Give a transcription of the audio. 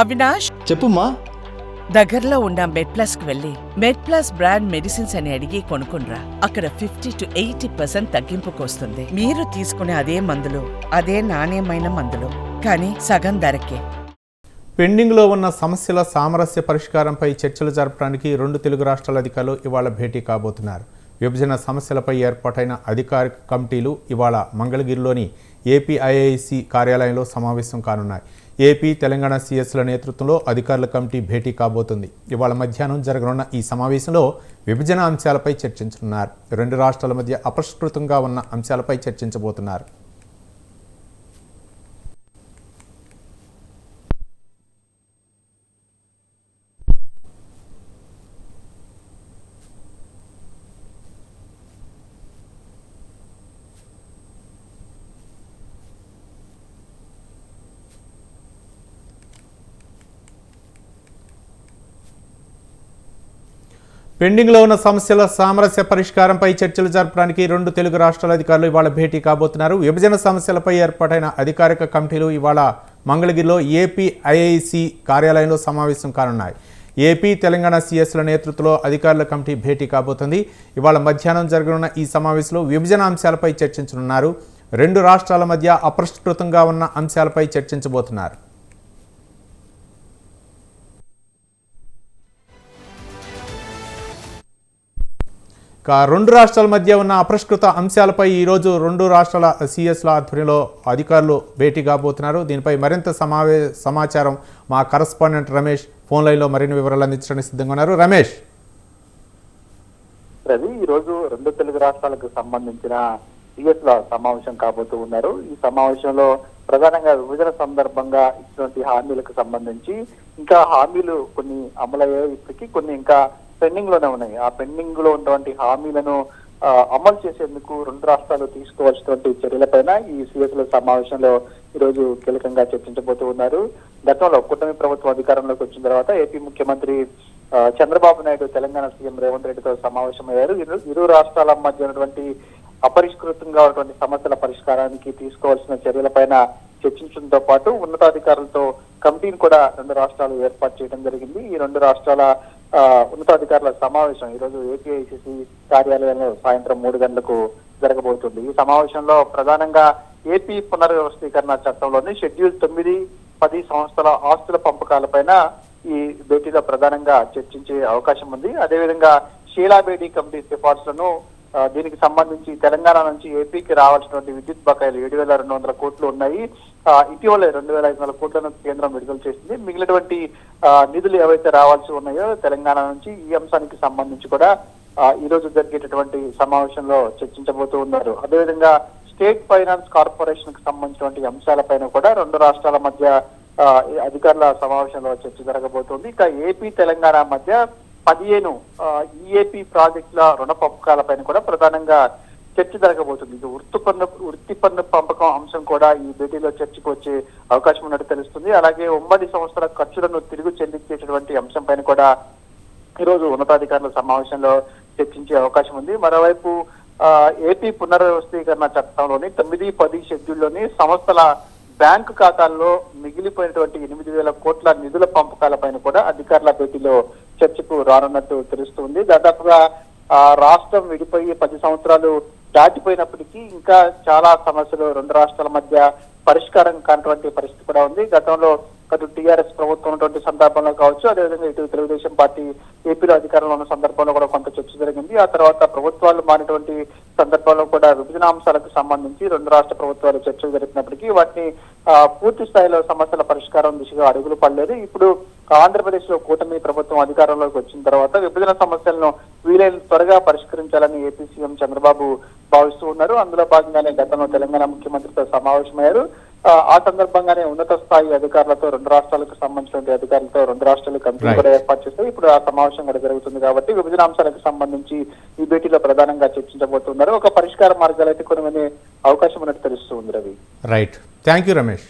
అవినాష్? చెప్పుమా దగ్గరలో ఉన్న మెడ్ ప్లస్కు వెళ్ళి మెడ్ ప్లస్ బ్రాండ్ మెడిసిన్స్ అని అడిగి కొనుక్కునరా అక్కడ ఫిఫ్టీ టు ఎయిటీ పర్సెంట్ తగ్గింపుకు వస్తుంది మీరు తీసుకునే అదే మందులు అదే నాణ్యమైన మందులు కానీ సగం ధరకే. పెండింగ్లో ఉన్న సమస్యల సామరస్య పరిష్కారంపై చర్చలు జరపడానికి రెండు తెలుగు రాష్ట్రాల అధికారులు ఇవాళ భేటీ కాబోతున్నారు. విభజన సమస్యలపై ఏర్పాటైన అధికారిక కమిటీలు ఇవాళ మంగళగిరిలోని ఏపీఐఐసి కార్యాలయంలో సమావేశం కానున్నాయి. ఏపీ తెలంగాణ సీఎస్ల నేతృత్వంలో అధికారుల కమిటీ భేటీ కాబోతుంది. ఇవాళ మధ్యాహ్నం జరగనున్న ఈ సమావేశంలో విభజన అంశాలపై చర్చించనున్నారు. రెండు రాష్ట్రాల మధ్య అపరిష్కృతంగా ఉన్న అంశాలపై చర్చించబోతున్నారు. పెండింగ్లో ఉన్న సమస్యల సామరస్య పరిష్కారంపై చర్చలు జరపడానికి రెండు తెలుగు రాష్ట్రాల అధికారులు ఇవాళ భేటీ కాబోతున్నారు. విభజన సమస్యలపై ఏర్పాటైన అధికారిక కమిటీలు ఇవాళ మంగళగిరిలో ఏపీ ఐఐసి కార్యాలయంలో సమావేశం కానున్నాయి. ఏపీ తెలంగాణ సీఎస్ల నేతృత్వంలో అధికారుల కమిటీ భేటీ కాబోతుంది. ఇవాళ మధ్యాహ్నం జరగనున్న ఈ సమావేశంలో విభజన అంశాలపై చర్చించనున్నారు. రెండు రాష్ట్రాల మధ్య అపరిష్కృతంగా ఉన్న అంశాలపై చర్చించబోతున్నారు. రెండు రాష్ట్రాల మధ్య ఉన్న అపరిష్కృత అంశాలపై ఈరోజు రెండు రాష్ట్రాల సిఎస్ల ఆధ్వర్యంలో అధికారులు భేటీ కాబోతున్నారు. దీనిపై మరింత సమావే సమాచారం మా కరస్పాండెంట్ రమేష్ ఫోన్ లైన్లో మరిన్ని వివరాలు అందించడానికి సిద్ధంగా ఉన్నారు. రమేష్. రవి ఈ రోజు రెండు తెలుగు రాష్ట్రాలకు సంబంధించిన సిఎస్ సమావేశం కాబోతూ ఉన్నారు. ఈ సమావేశంలో ప్రధానంగా విభజన సందర్భంగా ఇచ్చినటువంటి హామీలకు సంబంధించి ఇంకా హామీలు కొన్ని అమలయ్యాయి. ఇప్పటికీ కొన్ని ఇంకా పెండింగ్లోనే ఉన్నాయి. ఆ పెండింగ్లో ఉన్నటువంటి హామీలను అమలు చేసేందుకు రెండు రాష్ట్రాలు తీసుకోవాల్సినటువంటి చర్యలపైన ఈ సిఎస్ల సమావేశంలో ఈ రోజు కీలకంగా చర్చించబోతూ ఉన్నారు. గతంలో కూటమి ప్రభుత్వం అధికారంలోకి వచ్చిన తర్వాత ఏపీ ముఖ్యమంత్రి ఆ, చంద్రబాబు నాయుడు తెలంగాణ సీఎం రేవంత్ రెడ్డితో సమావేశమయ్యారు. ఇరు ఇరు రాష్ట్రాల మధ్య ఉన్నటువంటి అపరిష్కృతంగా ఉన్నటువంటి సమస్యల పరిష్కారానికి తీసుకోవాల్సిన చర్యలపైన చర్చించడంతో పాటు ఉన్నతాధికారులతో కమిటీని కూడా రెండు రాష్ట్రాలు ఏర్పాటు చేయడం జరిగింది. ఈ రెండు రాష్ట్రాల ఉన్నతాధికారుల సమావేశం. ఈ రోజు ఏపీఐసిసి కార్యాలయంలో సాయంత్రం మూడు గంటలకు జరగబోతుంది. ఈ సమావేశంలో ప్రధానంగా ఏపీ పునర్వ్యవస్థీకరణ చట్టంలోని షెడ్యూల్ తొమ్మిది పది సంస్థల ఆస్తుల పంపకాలపైన ఈ భేటీలో ప్రధానంగా చర్చించే అవకాశం ఉంది. అదేవిధంగా షీలా కమిటీ సిఫార్సులను దీనికి సంబంధించి తెలంగాణ నుంచి ఏపీకి రావాల్సినటువంటి విద్యుత్ బకాయిలు ఏడు వేల రెండు వందల కోట్లు ఉన్నాయి. ఇటీవల ఇటీవలే రెండు వేల ఐదు వందల కోట్లను కేంద్రం విడుదల చేసింది. మిగిలినటువంటి ఆ, నిధులు ఏవైతే రావాల్సి ఉన్నాయో తెలంగాణ నుంచి ఈ అంశానికి సంబంధించి కూడా ఈ రోజు జరిగేటటువంటి సమావేశంలో చర్చించబోతూ ఉన్నారు. అదేవిధంగా స్టేట్ ఫైనాన్స్ కార్పొరేషన్కి సంబంధించినటువంటి అంశాలపైన కూడా రెండు రాష్ట్రాల మధ్య ఆ, అధికారుల సమావేశంలో చర్చ జరగబోతోంది. ఇక ఏపీ తెలంగాణ మధ్య పదిహేను ఈఏపీ ప్రాజెక్టుల రుణ పంపకాలపైన కూడా ప్రధానంగా చర్చ జరగబోతుంది. ఇది వృత్తి పన్ను వృత్తి పన్ను పంపకం అంశం కూడా ఈ భేటీలో చర్చకు వచ్చే అవకాశం ఉన్నట్టు తెలుస్తుంది. అలాగే ఉమ్మడి సంస్థల ఖర్చులను తిరిగి చెల్లించేటటువంటి అంశం పైన కూడా ఈరోజు ఉన్నతాధికారుల సమావేశంలో చర్చించే అవకాశం ఉంది. మరోవైపు ఆ, ఏపీ పునర్వ్యవస్థీకరణ చట్టంలోని తొమ్మిది పది షెడ్యూల్లోని సంస్థల బ్యాంకు ఖాతాల్లో మిగిలిపోయినటువంటి ఎనిమిది వేల కోట్ల నిధుల పంపకాలపైన కూడా అధికారుల భేటీలో చర్చకు రానున్నట్టు తెలుస్తుంది. దాదాపుగా ఆ, రాష్ట్రం విడిపోయి పది సంవత్సరాలు దాటిపోయినప్పటికీ ఇంకా చాలా సమస్యలు రెండు రాష్ట్రాల మధ్య పరిష్కారం కానటువంటి పరిస్థితి కూడా ఉంది. గతంలో అటు టీఆర్ఎస్ ప్రభుత్వం ఉన్నటువంటి సందర్భంలో కావచ్చు అదేవిధంగా ఇటు తెలుగుదేశం పార్టీ ఏపీలో అధికారంలో ఉన్న సందర్భంలో కూడా కొంత చర్చ జరిగింది. ఆ తర్వాత ప్రభుత్వాలు మారినటువంటి సందర్భంలో కూడా విభజన అంశాలకు సంబంధించి రెండు రాష్ట్ర ప్రభుత్వాలు చర్చలు జరిపినప్పటికీ వాటిని ఆ, పూర్తి స్థాయిలో సమస్యల పరిష్కారం దిశగా అడుగులు పడలేదు. ఇప్పుడు ఆంధ్రప్రదేశ్లో కూటమి ప్రభుత్వం అధికారంలోకి వచ్చిన తర్వాత విభజన సమస్యలను వీలైన త్వరగా పరిష్కరించాలని ఏపీ సీఎం చంద్రబాబు భావిస్తూ ఉన్నారు. అందులో భాగంగానే గతంలో తెలంగాణ ముఖ్యమంత్రితో సమావేశమయ్యారు. ఆ, సందర్భంగానే ఉన్నత స్థాయి అధికారులతో రెండు రాష్ట్రాలకు సంబంధించిన అధికారులతో రెండు రాష్ట్రాలు కమిటీ. కూడా ఏర్పాటు చేస్తే ఇప్పుడు ఆ సమావేశం కూడా జరుగుతుంది కాబట్టి విభజన అంశాలకు సంబంధించి ఈ భేటీలో ప్రధానంగా చర్చించబోతున్నారు. ఒక పరిష్కార మార్గాలు అయితే కొన్ని అవకాశం ఉన్నట్టు తెలుస్తుంది Ravi. Right thank you Ramesh